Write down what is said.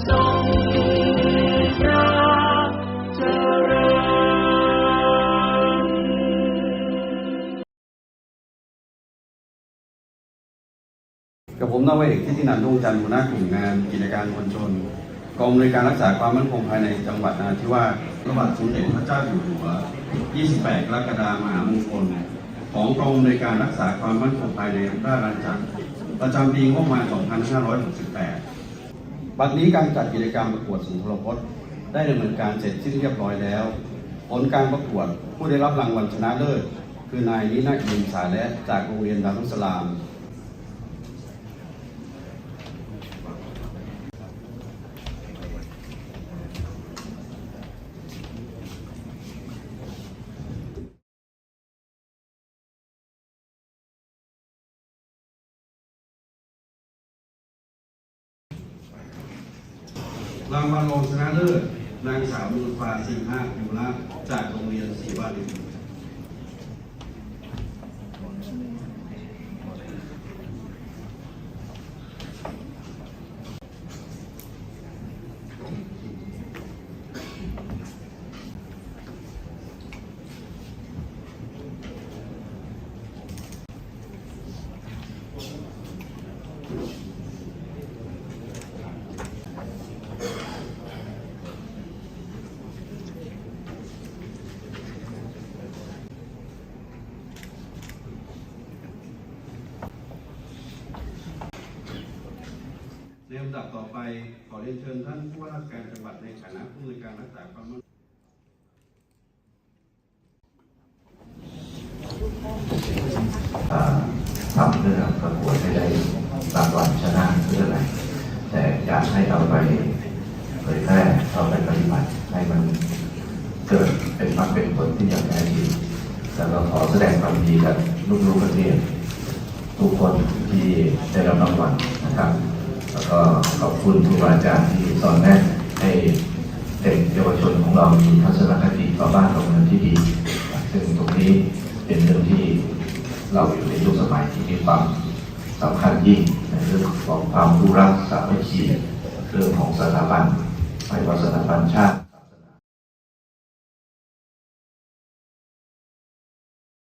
กับผมนาวาเอกที่ตินันท์ดวงจันทร์หัวหน้ากลุ่มงานกิจการมวลชนกองอำนวยการรักษาความมั่นคงภายในจังหวัดนาธิวาสระบาดสมเด็จพระเจ้าอยู่หัว 28 กรกฎาคมมหามงคล ของกองอำนวยการรักษาความมั่นคงภายในราชอาณาจักรประจำปีงบประมาณ 2568 บัดนี้การจัดกิจกรรมประกวดสุนทรพจน์ ได้ดำเนินการเสร็จสิ้นเรียบร้อยแล้ว ผลการประกวดผู้ได้รับรางวัลชนะเลิศคือนายนินาอินสาและจากโรงเรียนดารุสลาม รางวัลรองชนะเลิศนางสาวมูลฟาสิงห้าพิมระจากโรงเรียนศรีวาริน ในลำดับต่อไปขอเรียนเชิญท่านผู้ว่าราชการจังหวัดในฐานะผู้อำนวยการรักษาความมั่นทำเรื่องประกวดให้ได้รางวัลชนะเพื่ออะไร แต่อยากให้เอาไปเผยแพร่เอาไปปฏิบัติให้มันเกิดเป็นมรรคเป็นผลที่อย่างแท้จริงแล้วก็ขอแสดงความยินดีกับลูกๆประเทศทุกคนที่ได้รับรางวัลนะครับ คุณครูอาจารย์ที่สอนแนะให้เด็กเยาวชนของเรามีทัศนคติต่อบ้านต่อเมืองที่ดี ซึ่งตรงนี้เป็นเรื่องที่เราอยู่ในยุคสมัยที่มีความสำคัญยิ่งในเรื่องของความรู้รักสามัคคีเรื่องของสถาบันไม่ว่าสถาบันชาติ